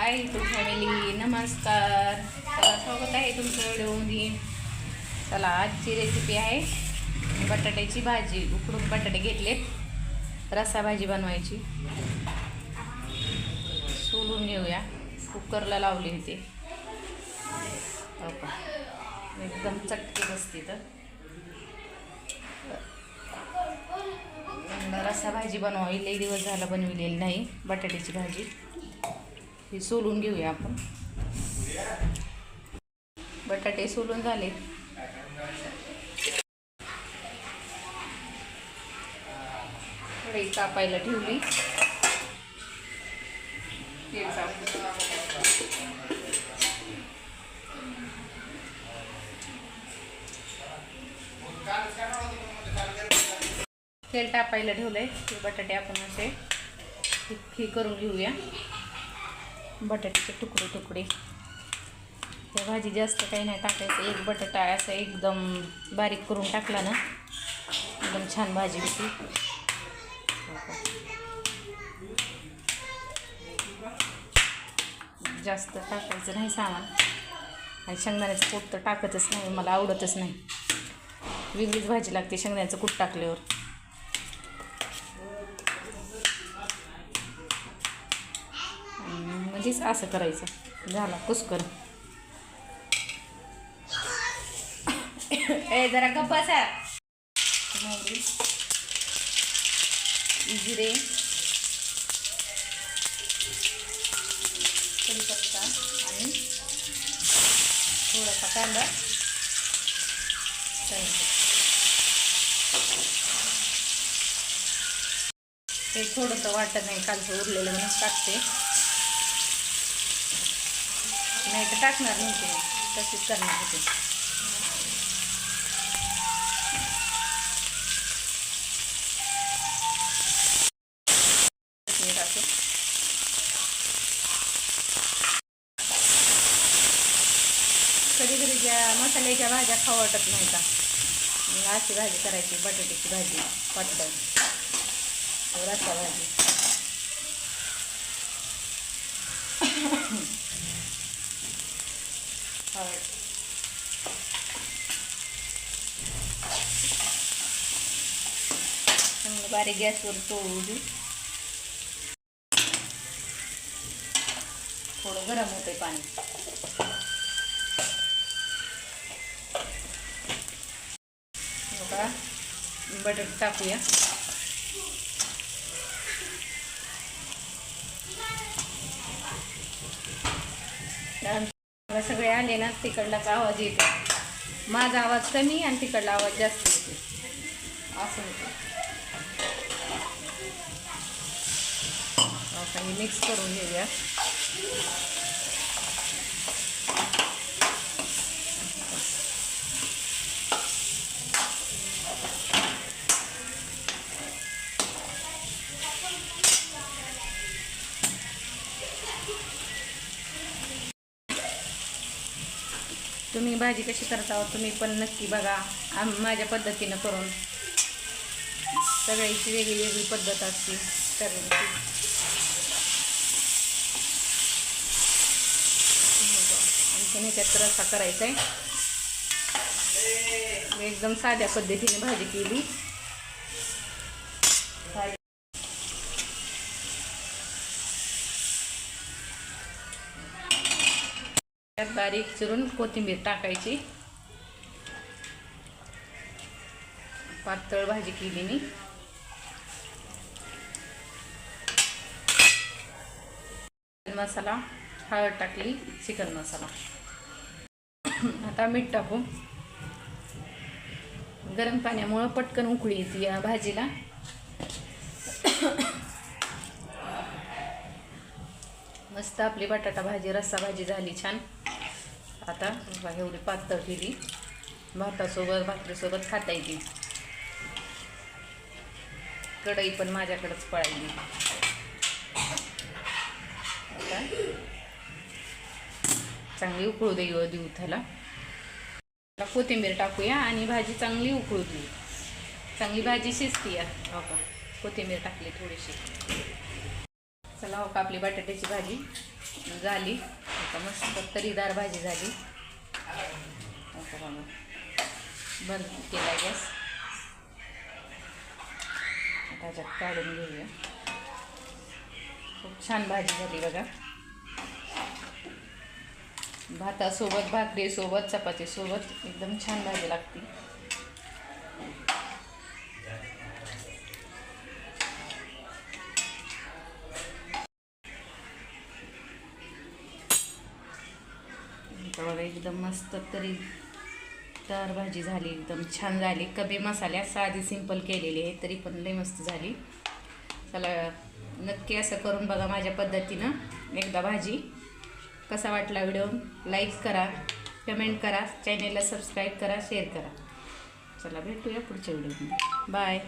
High to family नमस्कार. चला स्वागत आहे तुमचं व्हिडिओमध्ये चला आजची रेसिपी आहे बटाट्याची भाजी. उकडून बटाटे घेतलेत रसा भाजी बनवायची. सोलून घेऊया. कुकरला लावली होते. हो का एकदम चटके बसते तर. रसा भाजी बनवावी. लई दिवस झाला बनविलेली नाही बटाट्याची भाजी. ही सोलून घेऊया आपण. बटाटे सोलून झाले. कढई कापायला ठेवली. तेल टाकू. तेल टाकायला ठेवलंय. ते बटाटे आपण असे हे- हे करून घेऊया. बटाट्याचे तुकडे तुकडे. त्या भाजी जास्त काही नाही टाकायचं. एक बटाटा असं एकदम बारीक करून टाकला ना एकदम छान भाजी होती. जास्त टाकायचं नाही सामान. आणि शेंगदाण्याचं कूट तर टाकतच नाही मला आवडतच नाही. वेगळीच भाजी लागते शेंगदाण्याचं कूट टाकल्यावर. म्हणजेच असं करायचं. झाला कुस्कर ए जरा मोहरी जिरे कढीपत्ता आणि थोडासा कांदा. ते थोडंसं वाटत नाही कालचं उरलेलं म्हणून टाकते. नाही तर टाकणार नव्हते तशीच करणार होते. कधी कधी ज्या मसाल्याच्या भाज्या खाऊ वाटत नाही का मग अशी भाजी करायची बटाट्याची भाजी पातळ रस्सा भाजी हळद चांगलं बारीक गॅसवर तोडू दे थोडं गरम होतंय पाणी. बघा बटर टाकूया. सगळे आले ना तिकडलाच आवाज येते माझा आवाज कमी आणि तिकडला आवाज जास्त येते असं होतं. आता हे मिक्स करून घेऊया. तुम्ही भाजी कशी करता हो तुम्ही पण नक्की बघा. आम माझ्या पद्धतीनं करून. सगळ्याची वेगळी वेगळी पद्धत असते. करण्याची आणखीन ह्याच्यात रस्सा करायचा आहे मी एकदम साध्या पद्धतीने भाजी केली. त्यात बारीक चिरून कोथिंबीर टाकायची. पातळ भाजी केली मी. मसाला हळद टाकली चिकन मसाला. आता मीठ टाकू. गरम पाण्यामुळं पटकन उकळी येते या भाजीला. मस्त आपली बटाटा भाजी रस्सा भाजी झाली छान. आता एवढी पातळ केली. भातासोबत भाकरीसोबत खाता येते. कढई पण माझ्याकडंच पळायली आता चांगली उकळू देऊ देऊ त्याला. कोथिंबीर टाकूया आणि भाजी चांगली उकळू देऊ चांगली भाजी शिजती हो का? कोथिंबीर टाकली थोडीशी. चला हो का? आपली बटाट्याची भाजी झाली. आता मस्त तरीदार भाजी झाली. हो बंद केला गॅस. त्याच्यात काढून घेऊया. खूप छान भाजी झाली बघा. भातासोबत भाकरीसोबत चपातीसोबत एकदम छान भाजी लागते. बघा एकदम मस्त तरी तर भाजी झाली एकदम छान झाली. कमी मसाल्यात साधी सिंपल केलेली आहे तरी पण लई मस्त झाली. चला नक्की असं करून बघा माझ्या पद्धतीनं एकदा भाजी. कसा वाटला व्हिडिओ लाईक करा कमेंट करा चॅनेलला सबस्क्राईब करा शेअर करा. चला भेटूया पुढच्या व्हिडिओमध्ये. बाय.